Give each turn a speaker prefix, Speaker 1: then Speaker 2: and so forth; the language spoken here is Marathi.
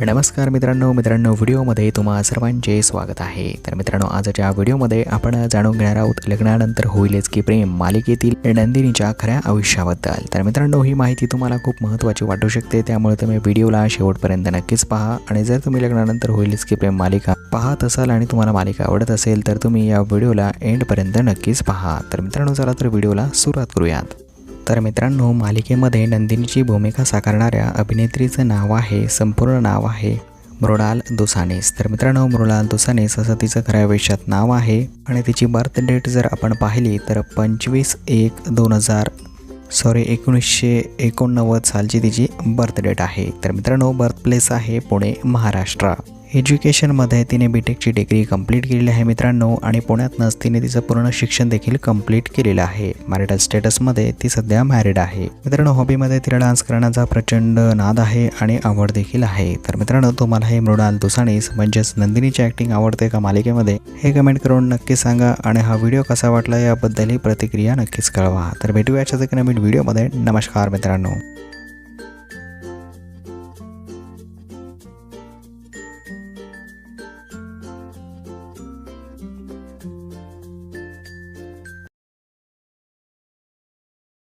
Speaker 1: नमस्कार मित्रांनो मित्रांनो व्हिडिओमध्ये तुम्हा सर्वांचे स्वागत आहे. तर मित्रांनो आजच्या व्हिडिओमध्ये आपण जाणून घेणार आहोत लग्नानंतर होईलच की प्रेम मालिकेतील नंदिनीच्या खऱ्या आयुष्याबद्दल. तर मित्रांनो ही माहिती तुम्हाला खूप महत्त्वाची वाटू शकते त्यामुळे तुम्ही व्हिडिओला शेवटपर्यंत नक्कीच पहा. आणि जर तुम्ही लग्नानंतर होईलच की प्रेम मालिका पाहत असाल आणि तुम्हाला मालिका आवडत असेल तर तुम्ही या व्हिडिओला एंडपर्यंत नक्कीच पहा. तर मित्रांनो चला तर व्हिडिओला सुरुवात करूयात. तर मित्रांनो मालिकेमध्ये नंदिनीची भूमिका साकारणाऱ्या अभिनेत्रीचं नाव आहे संपूर्ण नाव आहे मृणाल दुसानेस. तर मित्रांनो मृणाल दुसानेस असं तिचं खऱ्या आयुष्यात नाव आहे आणि तिची बर्थ डेट जर आपण पाहिली तर पंचवीस एक दोन हजार सॉरी एकोणीसशे एकोणनव्वद सालची तिची बर्थ डेट आहे. तर मित्रांनो बर्थ प्लेस आहे पुणे महाराष्ट्र. एज्युकेशनमध्ये तिने बी टेकची डिग्री कंप्लीट केलेली आहे मित्रांनो आणि पुण्यातनंच तिने तिचं पूर्ण शिक्षण देखील कंप्लीट केलेलं आहे. मॅरिटल स्टेटसमध्ये ती सध्या मॅरिड आहे. मित्रांनो हॉबीमध्ये तिला डान्स करण्याचा प्रचंड नाद आहे आणि आवड देखील आहे. तर मित्रांनो तुम्हाला हे मृणाल दुसाणीस म्हणजेच नंदिनीची ॲक्टिंग आवडते का मालिकेमध्ये हे कमेंट करून नक्की सांगा आणि हा व्हिडिओ कसा वाटला याबद्दल ही प्रतिक्रिया नक्कीच कळवा. तर भेटूया अशाच नवीन व्हिडिओमध्ये नमस्कार मित्रांनो.